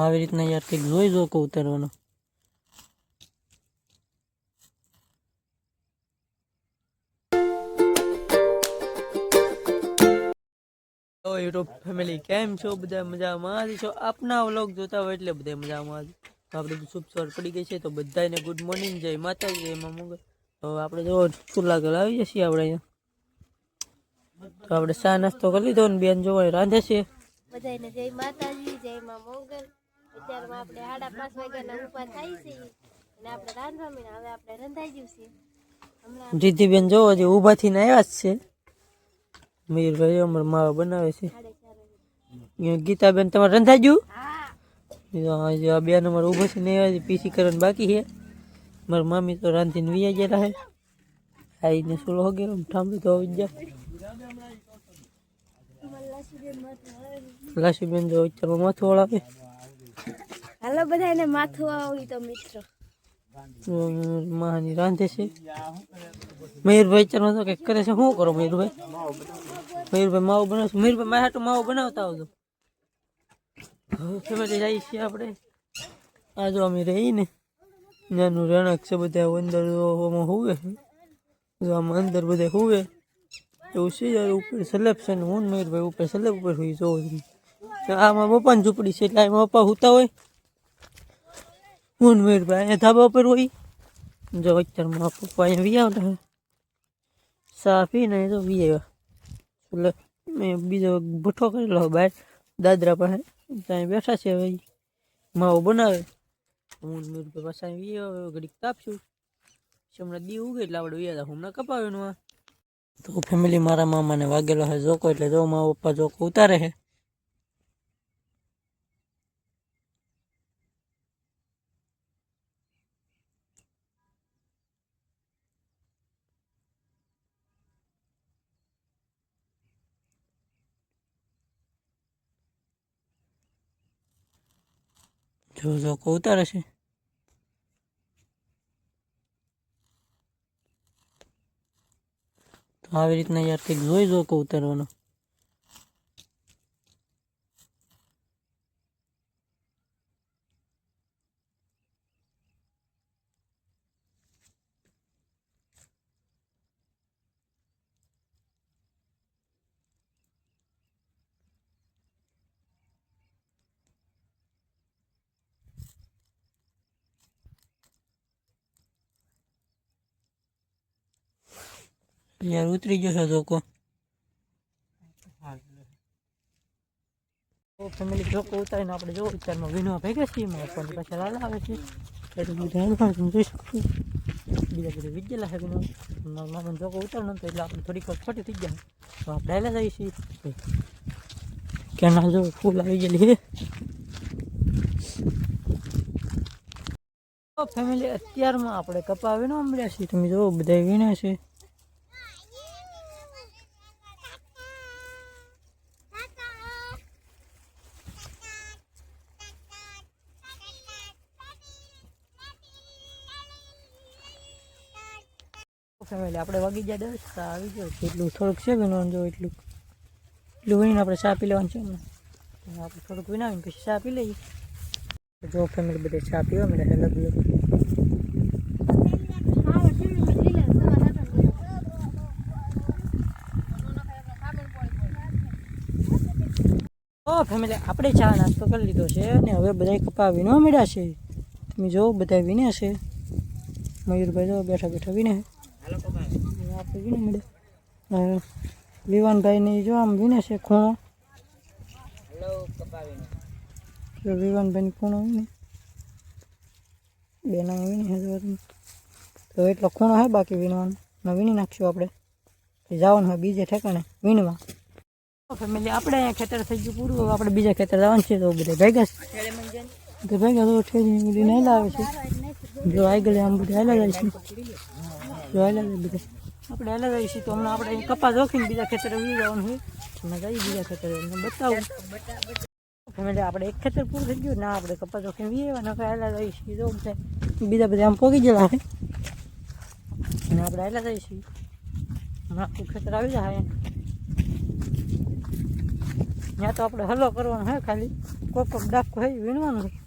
આવી રીતના યાર કંઈક જોઈ જો કહું ઉતારવાનો. તો યુટ્યુબ ફેમિલી કેમ છો? બધા મજામાં? છો આપના વ્લોગ જોતા હોય એટલે બધા મજામાં તો આપણે શુભ સવાર પડી ગઈ છે તો બધાને ગુડ મોર્નિંગ જય માતાજી એમાં મા તો આપણે જો ચૂલા આવી જશે આપણે અહીંયા. તો આપણે ચા નાસ્તો કરી લીધો ને બેન જોવા રાંધે છે. બધાને જય માતાજી જય માં મોગલ અત્યારમાં આપણે સાડા પાંચ વાગ્યાના ઊભા થાય છે અને આપણે રાંધવા મીને હવે આપણે રંધાઈ ગયું છે. જોવો જે ઊભા થઈને આવ્યા જ છે. મીરભાઈ અમર માવા બનાવે છે. ગીતાબેન તમારે રંધાઈ ગયું? હા. બેન અમારે ઊભા થઈને આવ્યા છે પીસી કરવાનું બાકી છે. મારી મામી તો રાંધીને વી ગયેલા છે. આઈને સુલો ગયો? ઠામડું તો આવી જાય લાસીબેન જો અત્યારે માથું વળાવે હાલો બધાને માથું આવી તો મિત્રો. માની રાંધે છે. મયુરભાઈ ચારમાં તો કંઈક કરે છે. શું કરો મયુરભાઈ? મયુરભાઈ માવો બનાવશો મયુરભાઈ મારા હાટું માવો બનાવતા આવજો. હવે ફેમિલી જઈએ છીએ આપણે. આ જો અમે રહી ને નાનું રણક છે બધા અંદર આમાં હોવે. જો આમાં અંદર બધા હોવે. એવું છે યાર, ઉપર સલેબ છે ને હું મયુરભાઈ ઉપર સલેબ ઉપર હોય જોવો આમાં પપ્પાની ઝૂંપડી છે એટલે આમાં પપ્પા હોતા હોય. હું મયુરભાઈ ધાબા પર હોય. જો અત્યારમાં પપ્પા અહીંયા વી આવતા ચા પીને તો વી આવ્યા. એટલે મેં બીજો ભઠ્ઠો કરેલો બહાર દાદરા પાસે. ત્યાં બેઠા છે હવે માવો બનાવે. હું મયુરભાઈ પાછા વી આવ્યા ઘડીક પછી હમણાં દી ઉગે એટલે આપણે વી હતા હમણાં કપાવ્યું તો ફેમિલી મારા મામાને વાગેલો છે જોકો એટલે જો મારા પપ્પા જોકો ઉતારે છે જો જોકો ઉતારે છે તો આવી રીતના યાર કંઈક જોઈ જોકો ઉતારવાનો યાર ઉતરી ગયો છે જોકો તો ફેમિલી જોકો ઉતારીને આપણે જો વિચારમાં વિનવા ભેગા છીએ મારા પપ્પાની પાછળ હાલ આવે છે એટલે બધા હાલ તમે જોઈ શકો છો. બીજા બધા વિજેલા છે વિનવા મારા મામાને જોકો ઉતારનો તો એટલે આપણે થોડીક વાર ખોટી થઈ જાય તો આપણે હાલ્યા જઈએ છીએ કેનાલ જો ફૂલ આવી ગયેલી છે તો ફેમિલી અત્યારમાં આપણે કપા વીણવા મળ્યા છીએ તમે જો બધા વીણ્યા છે ફેમિલી આપણે વાગી ગયા દસ આવી ગયો. એટલું થોડુંક છે વિનવાનું જો એટલું. એટલું વીણીને આપણે ચા પી લેવાનું છે ને આપણે થોડુંક વિનાવીને પછી ચા પી લઈએ. જો ફેમિલી બધે ચા પીવા મળે અલગ અલગ ઓ ફેમિલી આપણે ચા નાસ્તો કરી લીધો છે અને હવે બધા કપા વિનવા મળ્યા છે. તમે જો બધા વિને છે. મયુરભાઈ જો બેઠા બેઠા વિને છે. આપણે વીણે મળ્યા જો આમ વીણે છે ખૂણો. જો વિવાનભાઈની ખૂણો વીણે બેના વીણે છે તો એટલો ખૂણો હે બાકી વીણવાનો ને વીણી નાખશું આપણે. જવાનું હોય બીજે ઠેકાણે, વીણવા. ફેમિલી આપણે અહીંયા ખેતર થઈ ગયું પૂરું. આપણે બીજા ખેતર જવાનું છે તો બધા ભેગા છે. ભેગા તો ઠેરી બધી નહેલા આવે છે. જો ગયેલા આમ બધા હેલા જાય છે. જો હેલા જાય બધા. આપણે હેલા જાય છે તો હમણાં આપણે અહીં કપાસ જોખીને બીજા ખેતરે વી જવાનું હોય હમણાં જઈએ બીજા ખેતરે. એમને બતાવું. ફેમિલી આપણે એક ખેતર પૂરું થઈ ગયું ના આપણે કપાસ જોખીને વી આવ્યા નકર હેલા જાય છે જો બધા બીજા બધા આમ પોગી ગયેલા છે. અને આપણે હેલા જાય છીએ. હમણાં આખું ખેતર આવી જાય ત્યાં તો આપણે હલો કરવાનો હે ખાલી. કોક કોક ડાકો હે વીણવાનું છે.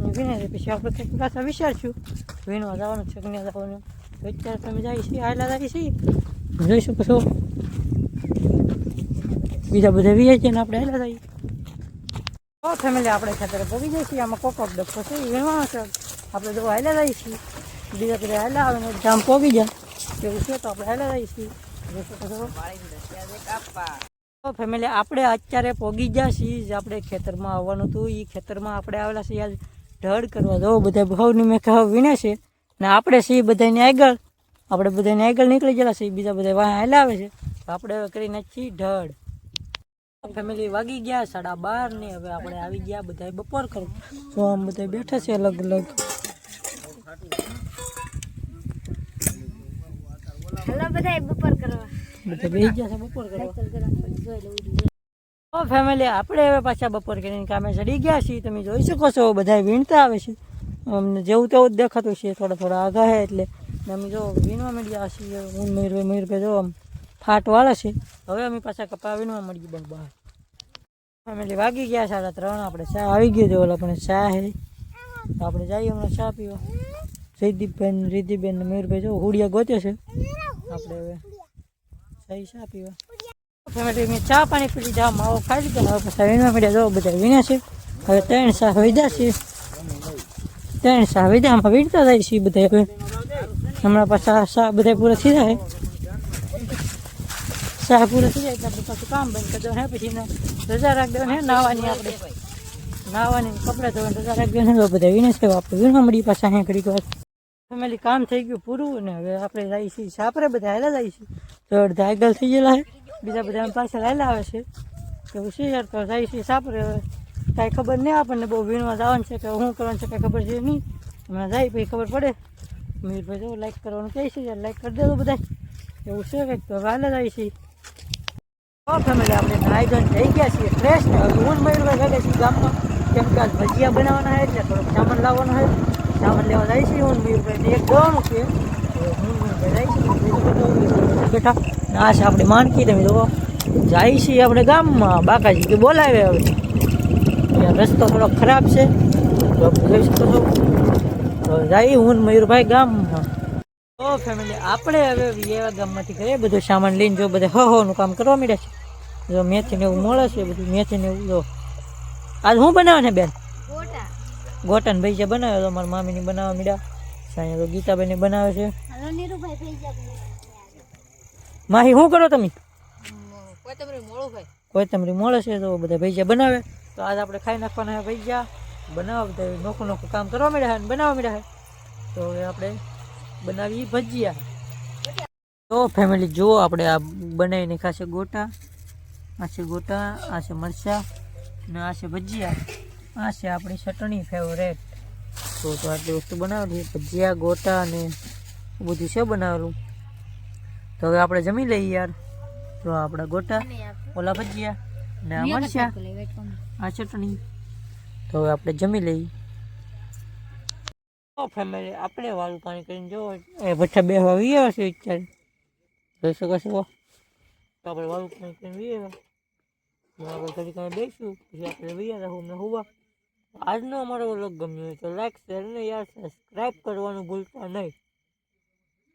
અને વીણે છે પછી આપણે કંઈક પાછા વિચારશું. વીણવા જવાનું છે કે નહીં જવાનું. તો અત્યારે તમે જાય છે આયલા જાય છે જોઈ શકો બીજા બધા વીએ છીએ આપણે આયલા જઈએ ફેમિલી આપણે ખેતરે પગી જઈએ છીએ, આમાં કોક કોક ડબ્બો છે એમાં છે. આપણે જો હાલ્યા જઈએ છીએ. બીજા બધા હાલ્યા આવે જામ પોગી જાય. એવું છે તો આપણે હાલ્યા જઈએ છીએ. તો ફેમિલી આપણે અત્યારે પોગી ગયા છીએ આપણે ખેતરમાં આવવાનું હતું. એ ખેતરમાં આપણે આવેલા છીએ આજ ઢળ કરવા. જવો બધા ભાવની મેં કહો વીણે છે. ને આપણે સિંહ બધાને આગળ. આપણે બધાને આગળ નીકળી ગયેલા સિંહ બીજા બધા વાહ હાલ્યા આવે છે. તો આપણે હવે કરીને નાખીએ ઢળ ફેમિલી વાગી ગયા સાડા બાર ને હવે આપણે આવી ગયા બધા બપોર કરો તો આમ બધા બેઠા છે અલગ અલગ. બપોર કરવા. ફેમિલી આપણે હવે પાછા બપોર કરીને કામે ચડી ગયા છીએ. તમે જોઈ શકો છો બધા વીણતા આવે છે. અમને જેવું તેવું જ દેખાતું છે, થોડા થોડા આગા છે એટલે. અમે જો વીણવા મળ્યા છીએ, હું મયુરભાઈ મયુરભાઈ જો આમ ફાટ વાળે છે. હવે અમે પાછા કપા વીણવા મળીએ બહુ બહાર ફેમિલી વાગી ગયા સાડા ત્રણ, આપણે ચા આવી ગયો છે આપણે પણ ચા હે. આપણે જઈએ હમણાં ચા પીવા. રિદ્ધિબેન ને મયુરભાઈ જો હુડિયા ગોતે છે. આપણે હવે જઈ ચા પીવા. ફેમિલી મેં ચા પાણી પીડી લીધા, માવો ખાઈ લીધો, હવે પછી વીણવા મળ્યા. જો બધા વીણ્યા છે. હવે ત્રણ ચા વીધા છે. શાહ વીધા આમાં વીણતા જાય છે બધા હમણાં પાછા શાહ બધા પૂરા થઈ જાય. શાહ પૂરા થઈ જાય પાછું કામ બંધ કરી હે, પછી રજા રાખી દેવાની હે નાવાની આપણે. નાવાની કપડાં ધોવાની રજા રાખી દેવાની બધા વિને સેવા આપણે વીણવા મળી પાછા અહીંયા ઘડીક વાર. ફેમિલી કામ થઈ ગયું પૂરું ને હવે આપણે જાય છીએ સાપરે બધા હેલા જાય છીએ તો અડધા આગળ થઈ ગયેલા છે બીજા બધા પાછા હેલા આવે છે. તો શું યાર, તો જાય છીએ સાપરે હવે. કાંઈ ખબર નહીં આપણને બહુ ભીડમાં જવાનું છે કે શું કરવાનું છે કાંઈ ખબર છે નહીં. હમણાં જાય પછી ખબર પડે. મીરભાઈ જો લાઈક કરવાનું કહે છે લાઈક કરી દેજો બધા એવું છે કંઈક તો હવે જ આવી છીએ ફેમિલી આપણે આયોજન થઈ ગયા છીએ. ફ્રેશ ને હું મયુરભાઈ ગયા છીએ ગામમાં. કેમ કે ભજીયા બનાવવાના છે એટલે થોડોક સામાન લાવવાનો હોય સામાન લેવા જાય છે હું મયુરભાઈ ને એક જવાનું છે. છે બેઠા ના છે આપણે માનકી, તમે જો જાય છીએ આપણે ગામમાં. બાકાજી કે બોલાવે હવે. રસ્તો થોડો ખરાબ છે. તો આપણે જોઈ શકો છો. તો જાય હું મયુરભાઈ ગામમાં તો ફેમિલી આપણે હવે એવા ગામમાંથી ઘરે બધું સામાન લઈને જો બધે હો હોનું કામ કરવા માંડ્યા છે. જો મેથી ને એવું મળે છે બધું મેથી ને એવું જો. આજ હું બનાવે ને બેન? ગોટન ભાઈ છે બનાવે તો મારા મામીની બનાવવા માંડ્યા. સાંજે તો ગીતાબેન બનાવે છે. માહી શું કરો તમે? કોઈ તમારે મોડું ભાઈ કોઈ તમારી મળે છે તો બધા ભૈયા બનાવે. તો આજ આપણે ખાઈ નાખવાના હે ભાઈ ગયા બનાવવા બધા નોખું નોખું કામ કરવા માંડ્યા છે અને બનાવવા મળ્યા હે. તો હવે આપણે બનાવી ભજીયા. તો ફેમિલી જુઓ આપણે આ બનાવીને ખાશે ગોટા, આ છે ગોટા, આ છે મરચાં ને આ છે ભજીયા. આ છે આપણી ચટણી ફેવરેટ તો તો આટલી વસ્તુ બનાવેલી ભજીયા, ગોટા અને બધું છે બનાવેલું. તો હવે આપણે જમી લઈએ યાર. તો આપણા ગોટા, ઓલા ભજીયા. ને આ મરચાં આ ચટણી. તો હવે આપણે જમી લઈએ. તો ફેમિલી આપણે વાળું પાણી કરીને જોવો એ ભઠ્ઠા બે હવા વી આવ્યા છે અત્યારે. જોઈ શકો છો. તો આપણે વાળું પાણી કરીને વી આવ્યા. આપણે ઘડી કાંઈ બેસું પછી આપણે વી આવ્યા હું હોવા. આજનો અમારો વ્લોગ ગમ્યો હોય તો લાઈક શેર ને યાર સબસ્ક્રાઈબ કરવાનું ભૂલતા નહીં.